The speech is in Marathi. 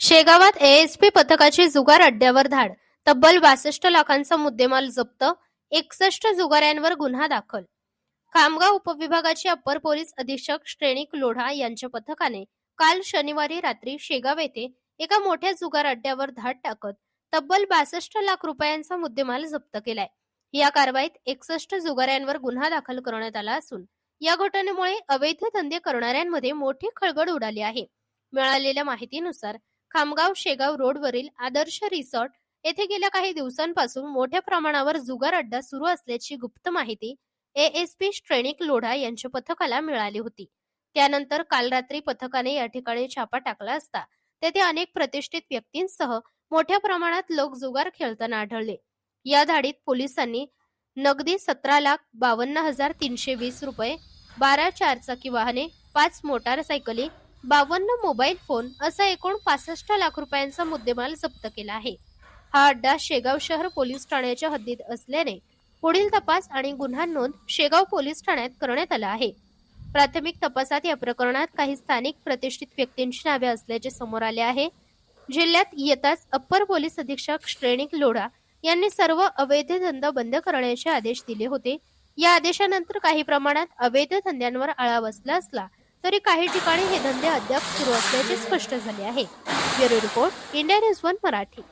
शेगावात एएसपी पथकाची जुगार अड्ड्यावर धाड. तब्बल बासष्ट लाखांचा मुद्देमाल जप्त एकसष्ट जुगाऱ्यांवर गुन्हा दाखल. खामगाव उपविभागाचे अप्पर पोलीस अधीक्षक श्रेणिक लोढा यांच्या पथकाने काल शनिवारी रात्री शेगाव येथे एका मोठ्या जुगार अड्ड्यावर धाड टाकत तब्बल बासष्ट लाख रुपयांचा मुद्देमाल जप्त केलाय. या कारवाईत एकसष्ट जुगाऱ्यांवर गुन्हा दाखल करण्यात आला असून या घटनेमुळे अवैध धंदे करणाऱ्यांमध्ये मोठी खळबळ उडाली आहे. मिळालेल्या माहितीनुसार खामगाव शेगाव रोडवरील आदर्श रिसॉर्ट येथे गेल्या काही दिवसांपासून मोठ्या प्रमाणावर जुगार अड्डा सुरू असल्याची गुप्त माहिती एएसपी श्रेणिक लोढा यांच्या पथकाला मिळाली होती. त्यानंतर काल रात्री पथकाने या ठिकाणी छापा टाकला असता तेथे अनेक प्रतिष्ठित व्यक्तींसह मोठ्या प्रमाणात लोक जुगार खेळताना आढळले. या धाडीत पोलिसांनी नगदी सतरा लाख बावन्न हजार तीनशे वीस रुपये बारा चारचाकी वाहने पाच मोटारसायकली बावन्न मोबाईल फोन असा एकूण पासष्ट लाख रुपयांचा मुद्देमाल जप्त केला आहे. हा अड्डा शेगाव शहर पोलीस ठाण्याच्या हद्दीत असल्याने पुढील तपास आणि गुन्हा नोंद शेगाव पोलीस ठाण्यात करण्यात आला आहे. प्राथमिक तपासात या प्रकरणात काही स्थानिक प्रतिष्ठित व्यक्तींची नावे असल्याचे समोर आले आहे. जिल्ह्यात येताच अप्पर पोलीस अधीक्षक श्रेणिक लोढा यांनी सर्व अवैध धंदा बंद करण्याचे आदेश दिले होते. या आदेशानंतर काही प्रमाणात अवैध धंद्यांवर आळा बसला असला तरी काही ठिकाणी हे धंदे अद्याप सुरू असल्याचे स्पष्ट झाले आहे. Bureau report India news one Marathi.